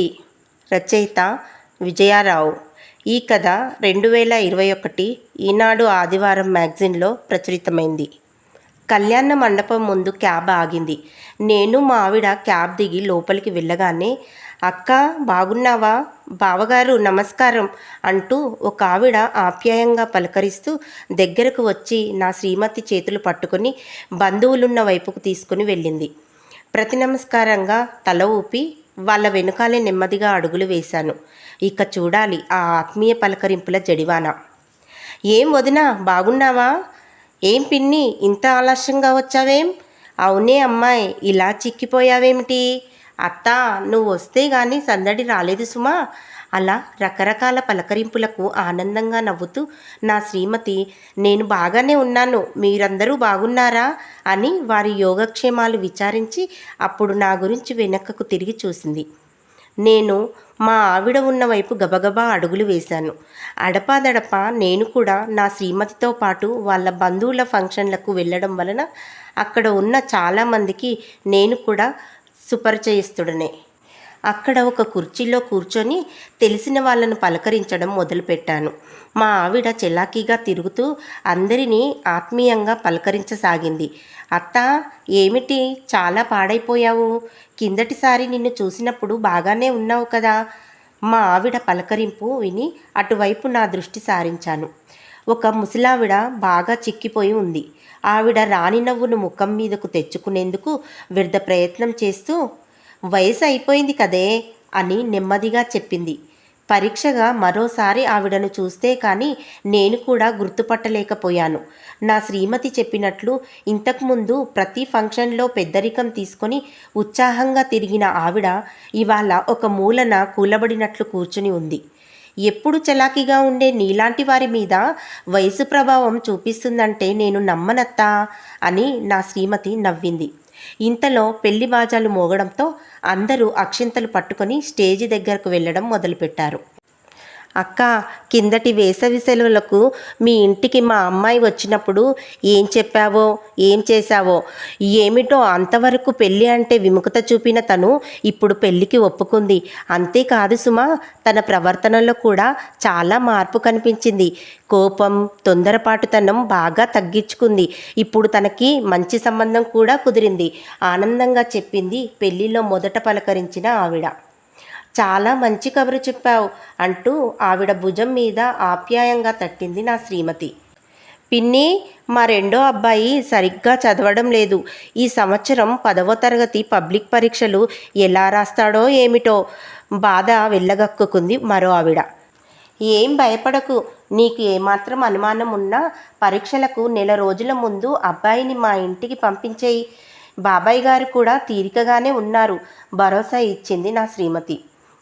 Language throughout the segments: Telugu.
భక్తి రచయిత విజయారావు. ఈ కథ రెండు వేల ఇరవై ఒకటి ఈనాడు ఆదివారం మ్యాగజైన్లో ప్రచురితమైంది. కళ్యాణ మండపం ముందు క్యాబ్ ఆగింది. నేను మా ఆవిడ క్యాబ్ దిగి లోపలికి వెళ్ళగానే అక్క బాగున్నావా? బావగారు నమస్కారం అంటూ ఒక ఆవిడ ఆప్యాయంగా పలకరిస్తూ దగ్గరకు వచ్చి నా శ్రీమతి చేతులు పట్టుకుని బంధువులున్న వైపుకు తీసుకుని వెళ్ళింది. ప్రతి నమస్కారంగా తల ఊపి వాళ్ళ వెనుకాలే నెమ్మదిగా అడుగులు వేశాను. ఇక చూడాలి ఆ ఆత్మీయ పలకరింపుల జడివాన. ఏం వదినా బాగున్నావా? ఏం పిన్ని ఇంత ఆలస్యంగా వచ్చావేం? అవునే అమ్మాయి ఇలా చిక్కిపోయావేమిటి? అత్త నువ్వు వస్తే గాని సందడి రాలేదు సుమా అలా రకరకాల పలకరింపులకు ఆనందంగా నవ్వుతూ నా శ్రీమతి నేను బాగానే ఉన్నాను మీరందరూ బాగున్నారా అని వారి యోగక్షేమాలు విచారించి అప్పుడు నా గురించి వెనక్కకు తిరిగి చూసింది. నేను మా ఆవిడ ఉన్న వైపు గబగబా అడుగులు వేశాను. అడపాదడప నేను కూడా నా శ్రీమతితో పాటు వాళ్ళ బంధువుల ఫంక్షన్లకు వెళ్ళడం వలన అక్కడ ఉన్న చాలామందికి నేను కూడా సుపరిచయస్తుడనే. అక్కడ ఒక కుర్చీలో కూర్చొని తెలిసిన వాళ్ళను పలకరించడం మొదలుపెట్టాను. మా ఆవిడ చెలాకీగా తిరుగుతూ అందరినీ ఆత్మీయంగా పలకరించసాగింది. అత్త ఏమిటి? చాలా పాడైపోయావు. కిందటిసారి నిన్ను చూసినప్పుడు బాగానే ఉన్నావు కదా. మా ఆవిడ పలకరింపు విని అటువైపు నా దృష్టి సారించాను. ఒక ముసలావిడ బాగా చిక్కిపోయి ఉంది. ఆవిడ రాని నవ్వును ముఖం మీదకు తెచ్చుకునేందుకు వ్యర్థ ప్రయత్నం చేస్తూ వయసు అయిపోయింది కదే అని నెమ్మదిగా చెప్పింది. పరీక్షగా మరోసారి ఆవిడను చూస్తే కానీ నేను కూడా గుర్తుపట్టలేకపోయాను. నా శ్రీమతి చెప్పినట్లు ఇంతకుముందు ప్రతి ఫంక్షన్లో పెద్దరికం తీసుకొని ఉత్సాహంగా తిరిగిన ఆవిడ ఇవాళ ఒక మూలన కూలబడినట్లు కూర్చుని ఉంది. ఎప్పుడు చలాకీగా ఉండే నీలాంటి వారి మీద వయసు ప్రభావం చూపిస్తుందంటే నేను నమ్మనత్తా అని నా శ్రీమతి నవ్వింది. ఇంతలో పెళ్ళి బాజాలు మోగడంతో అందరూ అక్షింతలు పట్టుకొని స్టేజి దగ్గరకు వెళ్ళడం మొదలుపెట్టారు. అక్క కిందటి వేసవి సెలవులకు మీ ఇంటికి మా అమ్మాయి వచ్చినప్పుడు ఏం చెప్పావో ఏం చేశావో? ఏమిటో అంతవరకు పెళ్ళి అంటే విముఖత చూపిన తను ఇప్పుడు పెళ్ళికి ఒప్పుకుంది. అంతేకాదు సుమా తన ప్రవర్తనలో కూడా చాలా మార్పు కనిపించింది. కోపం తొందరపాటుతనం బాగా తగ్గించుకుంది. ఇప్పుడు తనకి మంచి సంబంధం కూడా కుదిరింది. ఆనందంగా చెప్పింది పెళ్ళిలో మొదట పలకరించిన ఆవిడ. చాలా మంచి కబురు చెప్పావు అంటూ ఆవిడ భుజం మీద ఆప్యాయంగా తట్టింది నా శ్రీమతి. పిన్ని మా రెండో అబ్బాయి సరిగ్గా చదవడం లేదు. ఈ సంవత్సరం పదవ తరగతి పబ్లిక్ పరీక్షలు ఎలా రాస్తాడో ఏమిటో బాధ వెళ్ళగక్కుకుంది మరో ఆవిడ. ఏం భయపడకు నీకు ఏమాత్రం అనుమానం ఉన్నా పరీక్షలకు నెల రోజుల ముందు అబ్బాయిని మా ఇంటికి పంపించేయి. బాబాయ్ గారు కూడా తీరికగానే ఉన్నారు భరోసా ఇచ్చింది నా శ్రీమతి.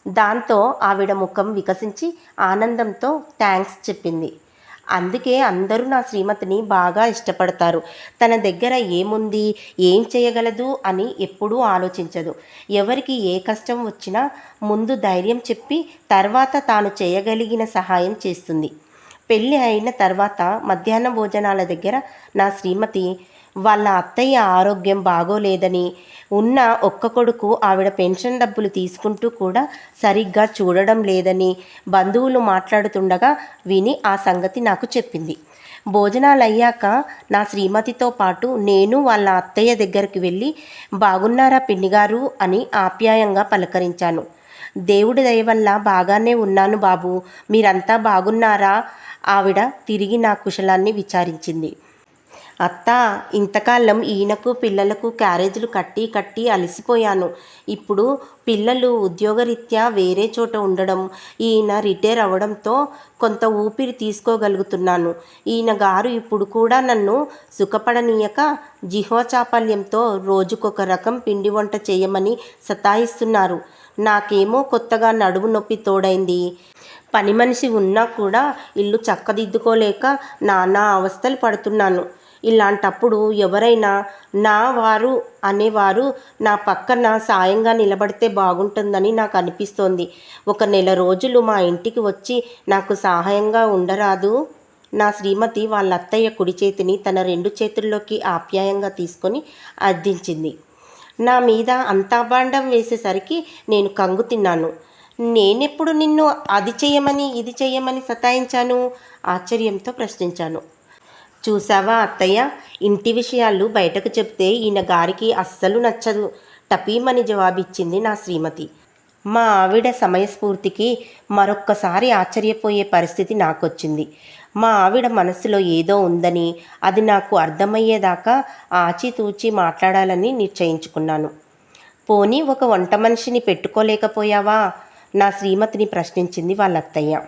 దాంతో ఆవిడ ముఖం వికసించి ఆనందంతో థ్యాంక్స్ చెప్పింది. అందుకే అందరూ నా శ్రీమతిని బాగా ఇష్టపడతారు. తన దగ్గర ఏముంది ఏం చేయగలదు అని ఎప్పుడూ ఆలోచించదు. ఎవరికి ఏ కష్టం వచ్చినా ముందు ధైర్యం చెప్పి తర్వాత తాను చేయగలిగిన సహాయం చేస్తుంది. పెళ్ళి అయిన తర్వాత మధ్యాహ్న భోజనాల దగ్గర నా శ్రీమతి వాళ్ళ అత్తయ్య ఆరోగ్యం బాగోలేదని ఉన్న ఒక్క కొడుకు ఆవిడ పెన్షన్ డబ్బులు తీసుకుంటూ కూడా సరిగ్గా చూడడం లేదని బంధువులు మాట్లాడుతుండగా విని ఆ సంగతి నాకు చెప్పింది. భోజనాలు అయ్యాక నా శ్రీమతితో పాటు నేను వాళ్ళ అత్తయ్య దగ్గరికి వెళ్ళి బాగున్నారా పిన్నిగారు? అని ఆప్యాయంగా పలకరించాను. దేవుడి దయ వల్ల బాగానే ఉన్నాను బాబు. మీరంతా బాగున్నారా? ఆవిడ తిరిగి నా కుశలాన్ని విచారించింది. అత్త ఇంతకాలం ఈయనకు పిల్లలకు క్యారేజీలు కట్టి కట్టి అలసిపోయాను. ఇప్పుడు పిల్లలు ఉద్యోగరీత్యా వేరే చోట ఉండడం ఈయన రిటైర్ అవ్వడంతో కొంత ఊపిరి తీసుకోగలుగుతున్నాను. ఈయన గారు ఇప్పుడు కూడా నన్ను సుఖపడనీయక జిహ్వచాపల్యంతో రోజుకొక రకం పిండి వంట చేయమని సతాయిస్తున్నారు. నాకేమో కొత్తగా నడుము నొప్పి తోడైంది. పని మనిషి ఉన్నా కూడా ఇల్లు చక్కదిద్దుకోలేక నానా అవస్థలు పడుతున్నాను. ఇలాంటప్పుడు ఎవరైనా నా వారు అనేవారు నా పక్కన సాయంగా నిలబడితే బాగుంటుందని నాకు అనిపిస్తోంది. ఒక నెల రోజులు మా ఇంటికి వచ్చి నాకు సహాయంగా ఉండరాదు. నా శ్రీమతి వాళ్ళ అత్తయ్య కుడి చేతిని తన రెండు చేతుల్లోకి ఆప్యాయంగా తీసుకొని అర్థించింది నా మీద అంతా బాండం వేసేసరికి నేను కంగు తిన్నాను. నేనెప్పుడు నిన్ను అది చేయమని ఇది చేయమని సతాయించాను? ఆశ్చర్యంతో ప్రశ్నించాను. చూసావా అత్తయ్య? ఇంటి విషయాలు బయటకు చెప్తే ఈయన గారికి అస్సలు నచ్చదు. టపీమని జవాబిచ్చింది నా శ్రీమతి. మా ఆవిడ సమయస్ఫూర్తికి మరొక్కసారి ఆశ్చర్యపోయే పరిస్థితి నాకొచ్చింది. మా ఆవిడ మనసులో ఏదో ఉందని అది నాకు అర్థమయ్యేదాకా ఆచితూచి మాట్లాడాలని నిశ్చయించుకున్నాను. పోనీ ఒక వంట మనిషిని పెట్టుకోలేకపోయావా? నా శ్రీమతిని ప్రశ్నించింది వాళ్ళ అత్తయ్య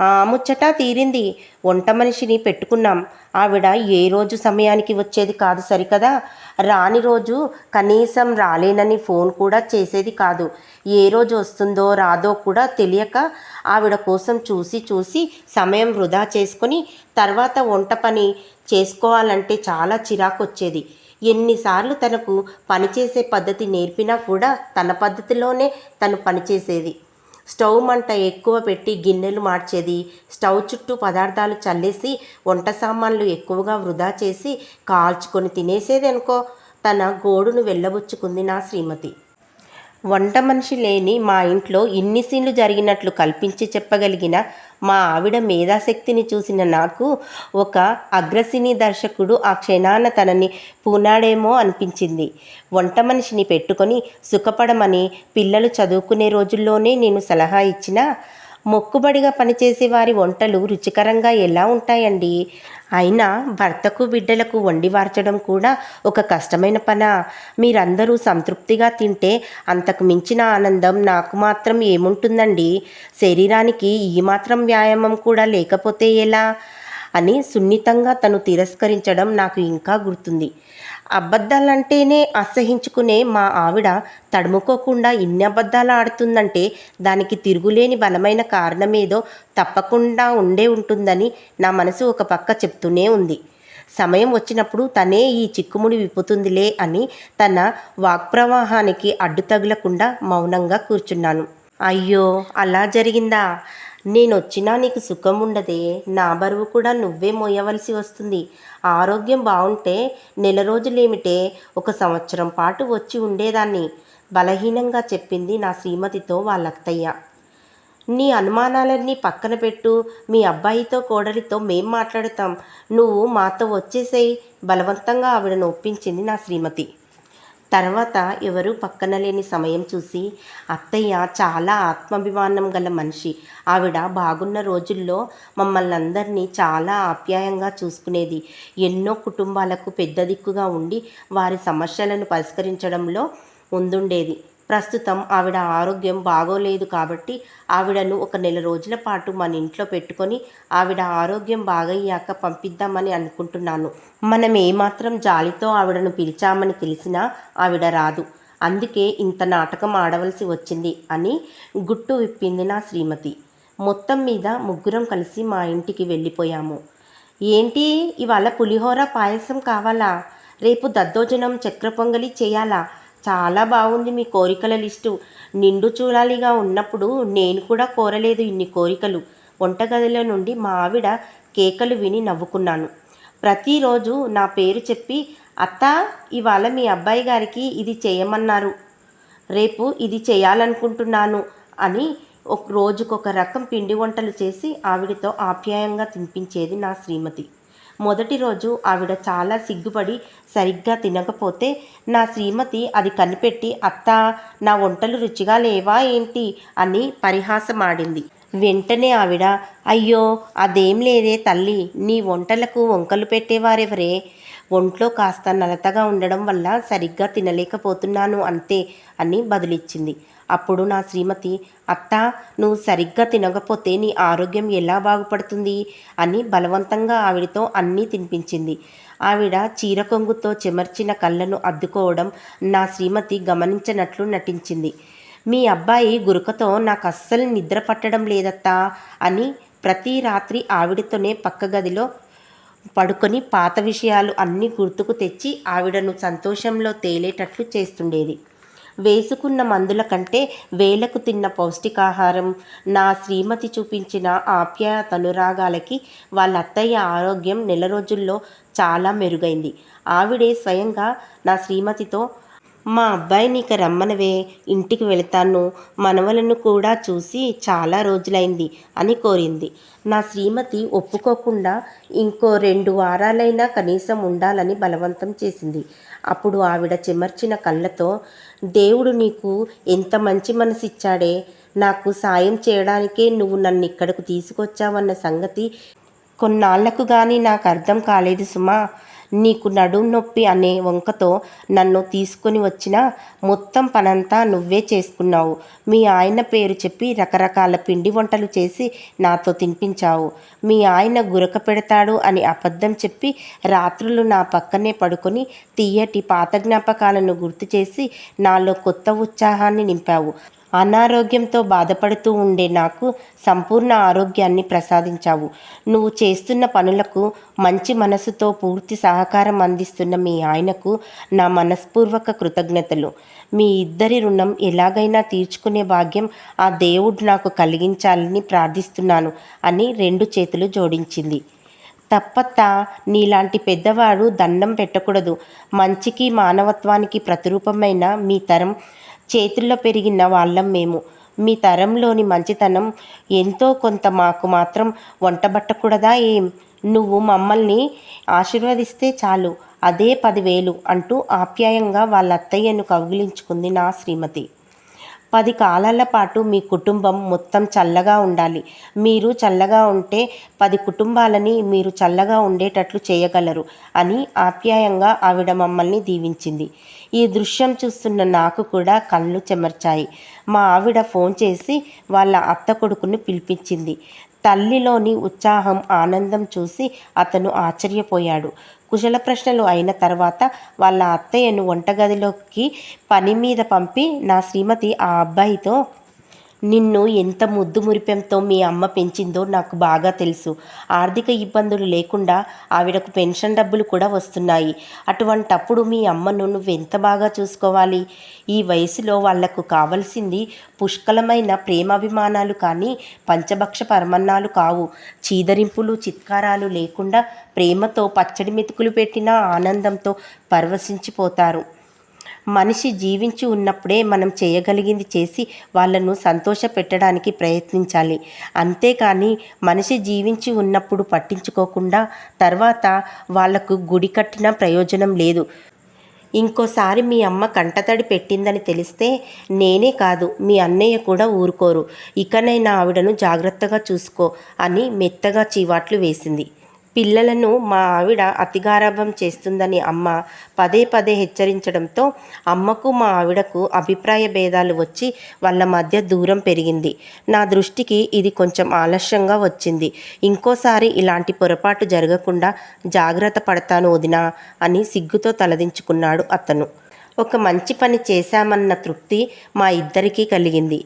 ఆ ముచ్చట తీరింది. వంట మనిషిని పెట్టుకున్నాం. ఆవిడ ఏ రోజు సమయానికి వచ్చేది కాదు సరికదా? రాని రోజు కనీసం రాలేనని ఫోన్ కూడా చేసేది కాదు. ఏ రోజు వస్తుందో రాదో కూడా తెలియక ఆవిడ కోసం చూసి చూసి సమయం వృధా చేసుకొని తర్వాత వంట పని చేసుకోవాలంటే చాలా చిరాకు వచ్చేది ఎన్నిసార్లు తనకు పనిచేసే పద్ధతి నేర్పినా కూడా తన పద్ధతిలోనే తను పనిచేసేది. స్టవ్ మంట ఎక్కువ పెట్టి గిన్నెలు మార్చేది. స్టవ్ చుట్టూ పదార్థాలు చల్లేసి వంట సామాన్లు ఎక్కువగా వృధా చేసి కాల్చుకొని తినేసేదనుకో తన గోడును వెళ్ళబుచ్చుకుంది నా శ్రీమతి. వంట మనిషి లేని మా ఇంట్లో ఇన్ని సీన్లు జరిగినట్లు కల్పించి చెప్పగలిగిన మా ఆవిడ మేధాశక్తిని చూసిన నాకు ఒక అగ్రసినీ దర్శకుడు ఆ క్షణాన తనని పూనాడేమో అనిపించింది. వంట మనిషిని పెట్టుకొని సుఖపడమని పిల్లలు చదువుకునే రోజుల్లోనే నేను సలహా ఇచ్చినా మొక్కుబడిగా పనిచేసే వారి వంటలు రుచికరంగా ఎలా ఉంటాయండి? అయినా భర్తకు బిడ్డలకు వండి వార్చడం కూడా ఒక కష్టమైన పన? మీరందరూ సంతృప్తిగా తింటే అంతకు మించిన ఆనందం నాకు మాత్రం ఏముంటుందండి? శరీరానికి ఈ మాత్రం వ్యాయామం కూడా లేకపోతే ఎలా? అని సున్నితంగా తను తిరస్కరించడం నాకు ఇంకా గుర్తుంది. అబద్ధాలంటేనే అసహించుకునే మా ఆవిడ తడుముకోకుండా ఇన్ని అబద్ధాలు ఆడుతుందంటే దానికి తిరుగులేని బలమైన కారణమేదో తప్పకుండా ఉండే ఉంటుందని నా మనసు ఒక పక్క చెప్తూనే ఉంది. సమయం వచ్చినప్పుడు తనే ఈ చిక్కుముడి విప్పుతుందిలే అని తన వాక్ప్రవాహానికి అడ్డు తగలకుండా మౌనంగా కూర్చున్నాను. అయ్యో అలా జరిగిందా? నేనొచ్చినా నీకు సుఖం ఉండదే నా బరువు కూడా నువ్వే మోయవలసి వస్తుంది. ఆరోగ్యం బాగుంటే నెల రోజులేమిటే ఒక సంవత్సరం పాటు వచ్చి ఉండేదాన్ని. బలహీనంగా చెప్పింది నా శ్రీమతితో వాళ్ళ అత్తయ్య నీ అనుమానాలన్నీ పక్కన పెట్టు. మీ అబ్బాయితో కోడలితో మేం మాట్లాడతాం. నువ్వు మాతో వచ్చేసేయి. బలవంతంగా ఆవిడను ఒప్పించింది నా శ్రీమతి. తర్వాత ఎవరు పక్కన లేని సమయం చూసి అత్తయ్య చాలా ఆత్మాభిమానం గల మనిషి. ఆవిడ బాగున్న రోజుల్లో మమ్మల్ని అందరినీ చాలా ఆప్యాయంగా చూసుకునేది. ఎన్నో కుటుంబాలకు పెద్ద దిక్కుగా ఉండి వారి సమస్యలను పరిష్కరించడంలో ముందుండేది. ప్రస్తుతం ఆవిడ ఆరోగ్యం బాగోలేదు కాబట్టి ఆవిడను ఒక నెల రోజుల పాటు మన ఇంట్లో పెట్టుకొని ఆవిడ ఆరోగ్యం బాగయ్యాక పంపిద్దామని అనుకుంటున్నాను. మనం ఏమాత్రం జాలితో ఆవిడను పిలిచామని తెలిసినా ఆవిడ రాదు. అందుకే ఇంత నాటకం ఆడవలసి వచ్చింది అని గుట్టు విప్పింది నా శ్రీమతి. మొత్తం మీద ముగ్గురం కలిసి మా ఇంటికి వెళ్ళిపోయాము. ఏంటి? ఇవాళ పులిహోర పాయసం కావాలా? రేపు దద్దోజనం చక్ర పొంగలి చేయాలా? చాలా బాగుంది మీ కోరికల లిస్టు. నిండు చూడాలిగా ఉన్నప్పుడు నేను కూడా కోరలేదు ఇన్ని కోరికలు. వంటగదిలో నుండి మా ఆవిడ కేకలు విని నవ్వుకున్నాను. ప్రతిరోజు నా పేరు చెప్పి అత్త ఇవాళ మీ అబ్బాయి గారికి ఇది చేయమన్నారు. రేపు ఇది చేయాలనుకుంటున్నాను అని ఒక రోజుకొక రకం పిండి వంటలు చేసి ఆవిడతో ఆప్యాయంగా తినిపించేది నా శ్రీమతి. మొదటి రోజు ఆవిడ చాలా సిగ్గుపడి సరిగ్గా తినకపోతే నా శ్రీమతి అది కనిపెట్టి అత్త నా వంటలు రుచిగా లేవా ఏంటి? అని పరిహాసమాడింది. వెంటనే ఆవిడ అయ్యో అదేం లేదే తల్లి నీ వంటలకు వంకలు పెట్టేవారెవరే? ఒంట్లో కాస్త నలతగా ఉండడం వల్ల సరిగ్గా తినలేకపోతున్నాను అంతే అని బదులిచ్చింది. అప్పుడు నా శ్రీమతి అత్త నువ్వు సరిగ్గా తినకపోతే నీ ఆరోగ్యం ఎలా బాగుపడుతుంది? అని బలవంతంగా ఆవిడతో అన్నీ తినిపించింది. ఆవిడ చీర కొంగుతో చెమర్చిన కళ్ళను అద్దుకోవడం నా శ్రీమతి గమనించినట్లు నటించింది. మీ అబ్బాయి గురుకతో నాకు అస్సలు నిద్ర పట్టడం లేదత్తా అని ప్రతి రాత్రి ఆవిడతోనే పక్క గదిలో పడుకొని పాత విషయాలు అన్నీ గుర్తుకు తెచ్చి ఆవిడను సంతోషంలో తేలేటట్లు చేస్తుండేది. వేసుకున్న మందుల కంటే వేలకు తిన్న పౌష్టికాహారం. నా శ్రీమతి చూపించిన ఆప్యాయతనురాగాలకి వాళ్ళ అత్తయ్య ఆరోగ్యం నెల రోజుల్లో చాలా మెరుగైంది. ఆవిడే స్వయంగా నా శ్రీమతితో మా అబ్బాయిని ఇక రమ్మనవే ఇంటికి వెళతాను. మనవలను కూడా చూసి చాలా రోజులైంది అని కోరింది. నా శ్రీమతి ఒప్పుకోకుండా ఇంకో రెండు వారాలైనా కనీసం ఉండాలని బలవంతం చేసింది. అప్పుడు ఆవిడ చెమర్చిన కళ్ళతో దేవుడు నీకు ఎంత మంచి మనసిచ్చాడే. నాకు సాయం చేయడానికే నువ్వు నన్ను ఇక్కడకు తీసుకొచ్చావన్న సంగతి కొన్నాళ్ళకు కానీ నాకు అర్థం కాలేదు సుమా. నీకు నడుం నొప్పి అనే వంకతో నన్ను తీసుకొని వచ్చిన మొత్తం పనంతా నువ్వే చేసుకున్నావు. మీ ఆయన పేరు చెప్పి రకరకాల పిండి వంటలు చేసి నాతో తినిపించావు. మీ ఆయన గురక పెడతాడు అని అబద్ధం చెప్పి రాత్రులు నా పక్కనే పడుకొని తీయటి పాత జ్ఞాపకాలను గుర్తు చేసి నాలో కొత్త ఉత్సాహాన్ని నింపావు. అనారోగ్యంతో బాధపడుతూ ఉండే నాకు సంపూర్ణ ఆరోగ్యాన్ని ప్రసాదించావు. నువ్వు చేస్తున్న పనులకు మంచి మనసుతో పూర్తి సహకారం అందిస్తున్న మీ ఆయనకు నా మనస్పూర్వక కృతజ్ఞతలు. మీ ఇద్దరి రుణం ఎలాగైనా తీర్చుకునే భాగ్యం ఆ దేవుడు నాకు కలిగించాలని ప్రార్థిస్తున్నాను అని రెండు చేతులు జోడించింది. తప్పత్త నీలాంటి పెద్దవాడు దండం పెట్టకూడదు. మంచికి మానవత్వానికి ప్రతిరూపమైన మీ తరం చేతుల్లో పెరిగిన వాళ్ళం మేము. మీ తరంలోని మంచితనం ఎంతో కొంత మాకు మాత్రం వంటబట్టకూడదా ఏం? నువ్వు మమ్మల్ని ఆశీర్వదిస్తే చాలు. అదే పదివేలు అంటూ ఆప్యాయంగా వాళ్ళ అత్తయ్యను కౌగిలించుకుంది నా శ్రీమతి. పది కాలాల పాటు మీ కుటుంబం మొత్తం చల్లగా ఉండాలి. మీరు చల్లగా ఉంటే పది కుటుంబాలని మీరు చల్లగా ఉండేటట్లు చేయగలరు అని ఆప్యాయంగా ఆవిడ మమ్మల్ని దీవించింది. ఈ దృశ్యం చూస్తున్న నాకు కూడా కళ్ళు చెమర్చాయి. మా ఆవిడ ఫోన్ చేసి వాళ్ళ అత్త కొడుకును పిలిపించింది. తల్లిలోని ఉత్సాహం ఆనందం చూసి అతను ఆశ్చర్యపోయాడు. కుశల ప్రశ్నలు అయిన తర్వాత వాళ్ళ అత్తయ్యను వంటగదిలోకి పని మీద పంపి నా శ్రీమతి ఆ అబ్బాయితో నిన్ను ఎంత ముద్దు మురిపెంతో మీ అమ్మ పెంచిందో నాకు బాగా తెలుసు. ఆర్థిక ఇబ్బందులు లేకుండా ఆవిడకు పెన్షన్ డబ్బులు కూడా వస్తున్నాయి. అటువంటప్పుడు మీ అమ్మను నువ్వు ఎంత బాగా చూసుకోవాలి? ఈ వయసులో వాళ్ళకు కావలసింది పుష్కలమైన ప్రేమాభిమానాలు కానీ పంచభక్ష పరమన్నాలు కావు. చీదరింపులు చిత్కారాలు లేకుండా ప్రేమతో పచ్చడి మెతుకులు పెట్టిన ఆనందంతో పరవశించిపోతారు. మనిషి జీవించి ఉన్నప్పుడే మనం చేయగలిగింది చేసి వాళ్ళను సంతోష పెట్టడానికి ప్రయత్నించాలి. అంతేకాని మనిషి జీవించి ఉన్నప్పుడు పట్టించుకోకుండా తర్వాత వాళ్ళకు గుడి కట్టిన ప్రయోజనం లేదు. ఇంకోసారి మీ అమ్మ కంటతడి పెట్టిందని తెలిస్తే నేనే కాదు మీ అన్నయ్య కూడా ఊరుకోరు. ఇకనైనా ఆవిడను జాగ్రత్తగా చూసుకో అని మెత్తగా చీవాట్లు వేసింది. పిల్లలను మా ఆవిడ అతిగారాభం చేస్తుందని అమ్మ పదే పదే హెచ్చరించడంతో అమ్మకు మా ఆవిడకు అభిప్రాయ భేదాలు వచ్చి వాళ్ళ మధ్య దూరం పెరిగింది. నా దృష్టికి ఇది కొంచెం ఆలస్యంగా వచ్చింది. ఇంకోసారి ఇలాంటి పొరపాటు జరగకుండా జాగ్రత్త పడతాను వదినా అని సిగ్గుతో తలదించుకున్నాడు అతను. ఒక మంచి పని చేశామన్న తృప్తి మా ఇద్దరికీ కలిగింది.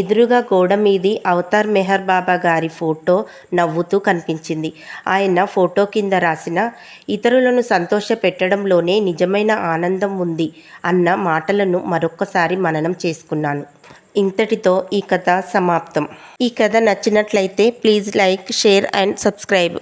ఎదురుగా గోడ మీది అవతార్ మెహర్ బాబా గారి ఫోటో నవ్వుతూ కనిపించింది. ఆయన ఫోటో కింద రాసిన ఇతరులను సంతోష పెట్టడంలోనే నిజమైన ఆనందం ఉంది అన్న మాటలను మరొక్కసారి మననం చేసుకున్నాను. ఇంతటితో ఈ కథ సమాప్తం. ఈ కథ నచ్చినట్లయితే please like share and subscribe.